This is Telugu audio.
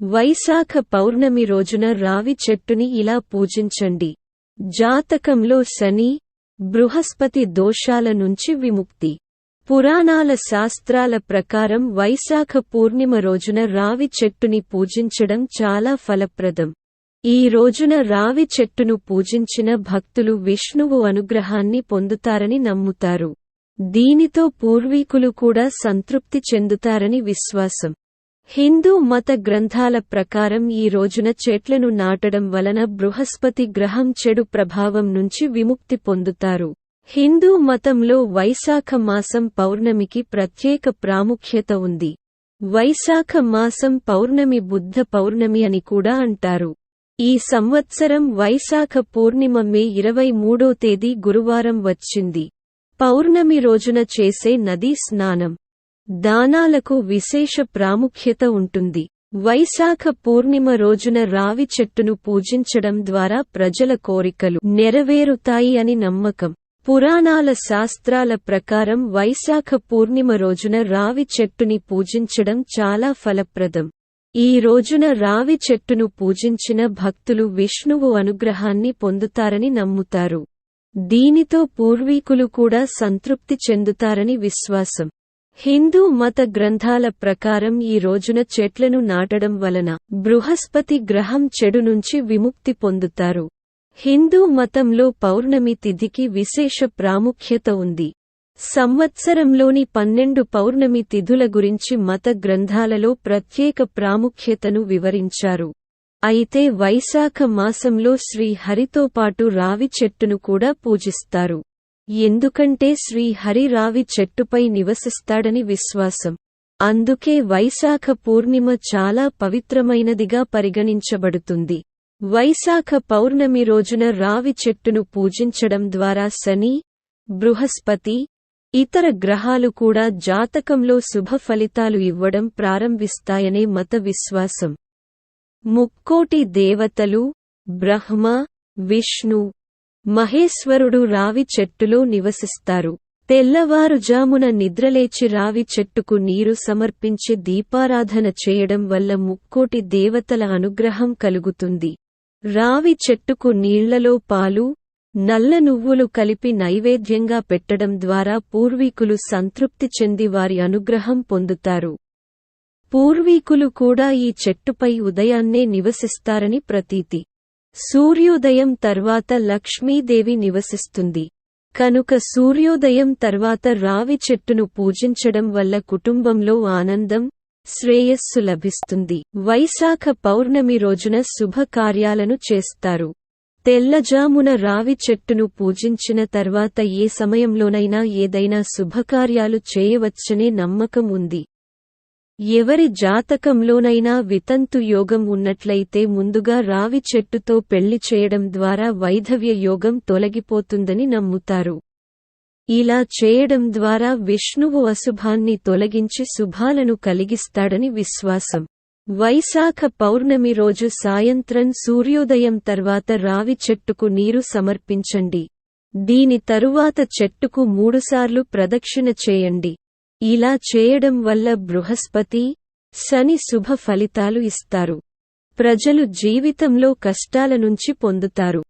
వైశాఖ పౌర్ణమి రోజున రావి చెట్టుని ఇలా పూజించండి. జాతకంలో శని బృహస్పతి దోషాల నుంచి విముక్తి. పురాణాల శాస్త్రాల ప్రకారం వైశాఖ పూర్ణిమ రోజున రావి చెట్టుని పూజించడం చాలా ఫలప్రదం. ఈ రోజున రావి చెట్టును పూజించిన భక్తులు విష్ణువు అనుగ్రహాన్ని పొందుతారని నమ్ముతారు. దీనితో పూర్వీకులు కూడా సంతృప్తి చెందుతారని విశ్వాసం. హిందూ మత గ్రంథాల ప్రకారం ఈ రోజున చెట్లను నాటడం వలన బృహస్పతి గ్రహం చెడు ప్రభావం నుంచి విముక్తి పొందుతారు. హిందూ మతంలో వైశాఖ మాసం పౌర్ణమికి ప్రత్యేక ప్రాముఖ్యత ఉంది. వైశాఖ మాసం పౌర్ణమి బుద్ధ పౌర్ణమి అని కూడా అంటారు. ఈ సంవత్సరం వైశాఖ పూర్ణిమ మే ఇరవై మూడో తేదీ గురువారం వచ్చింది. పౌర్ణమి రోజున చేసే నదీ స్నానం. దానాలకు విశేష ప్రాముఖ్యత ఉంటుంది. వైశాఖ పూర్ణిమ రోజున రావి చెట్టును పూజించడం ద్వారా ప్రజల కోరికలు నెరవేరుతాయి అని నమ్మకం. పురాణాల శాస్త్రాల ప్రకారం వైశాఖ పూర్ణిమ రోజున రావి చెట్టుని పూజించడం చాలా ఫలప్రదం. ఈ రోజున రావి చెట్టును పూజించిన భక్తులు విష్ణువు అనుగ్రహాన్ని పొందుతారని నమ్ముతారు. దీనితో పూర్వీకులు కూడా సంతృప్తి చెందుతారని విశ్వాసం. హిందూ మత గ్రంథాల ప్రకారం ఈ రోజున చెట్లను నాటడం వలన బృహస్పతి గ్రహం చెడు నుంచి విముక్తి పొందుతారు. హిందూ మతంలో పౌర్ణమి తిథికి విశేష ప్రాముఖ్యత ఉంది. సంవత్సరంలోని పన్నెండు పౌర్ణమి తిథుల గురించి మత గ్రంథాలలో ప్రత్యేక ప్రాముఖ్యతను వివరించారు. అయితే వైశాఖ మాసంలో శ్రీహరితోపాటు పాటు రావి చెట్టును కూడా పూజిస్తారు. ఎందుకంటే శ్రీహరి రావి చెట్టుపై నివసిస్తాడని విశ్వాసం. అందుకే వైశాఖ పూర్ణిమ చాలా పవిత్రమైనదిగా పరిగణించబడుతుంది. వైశాఖ పౌర్ణమి రోజున రావి చెట్టును పూజించడం ద్వారా శని బృహస్పతి ఇతర గ్రహాలు కూడా జాతకంలో శుభ ఫలితాలు ఇవ్వడం ప్రారంభిస్తాయనే మత విశ్వాసం. ముక్కోటి దేవతలు బ్రహ్మ విష్ణు మహేశ్వరుడు రావి చెట్టులో నివసిస్తారు. తెల్లవారుజామున నిద్రలేచి రావి చెట్టుకు నీరు సమర్పించి దీపారాధన చేయడం వల్ల ముక్కోటి దేవతల అనుగ్రహం కలుగుతుంది. రావి చెట్టుకు నీళ్ళలో పాలు నల్ల నువ్వులు కలిపి నైవేద్యంగా పెట్టడం ద్వారా పూర్వీకులు సంతృప్తి చెంది వారి అనుగ్రహం పొందుతారు. పూర్వీకులు కూడా ఈ చెట్టుపై ఉదయాన్నే నివసిస్తారని ప్రతీతి. సూర్యోదయం తర్వాత లక్ష్మీదేవి నివసిస్తుంది. కనుక సూర్యోదయం తర్వాత రావి చెట్టును పూజించడం వల్ల కుటుంబంలో ఆనందం శ్రేయస్సు లభిస్తుంది. వైశాఖ పౌర్ణమి రోజున శుభకార్యాలను చేస్తారు. తెల్లజామున రావి చెట్టును పూజించిన తర్వాత ఏ సమయంలోనైనా ఏదైనా శుభకార్యాలు చేయవచ్చనే నమ్మకం ఉంది. ఎవరి జాతకంలోనైనా వితంతు యోగం ఉన్నట్లయితే ముందుగా రావి చెట్టుతో పెళ్ళి చేయడం ద్వారా వైధవ్య యోగం తొలగిపోతుందని నమ్ముతారు. ఇలా చేయడం ద్వారా విష్ణువు అశుభాన్ని తొలగించి శుభాలను కలిగిస్తాడని విశ్వాసం. వైశాఖ పౌర్ణమి రోజు సాయంత్రం సూర్యోదయం తర్వాత రావి చెట్టుకు నీరు సమర్పించండి. దీని తరువాత చెట్టుకు మూడుసార్లు ప్రదక్షిణ చేయండి. ఇలా చేయడం వల్ల బృహస్పతి శని శుభ ఫలితాలు ఇస్తారు. ప్రజలు జీవితంలో కష్టాల నుంచి పొందుతారు.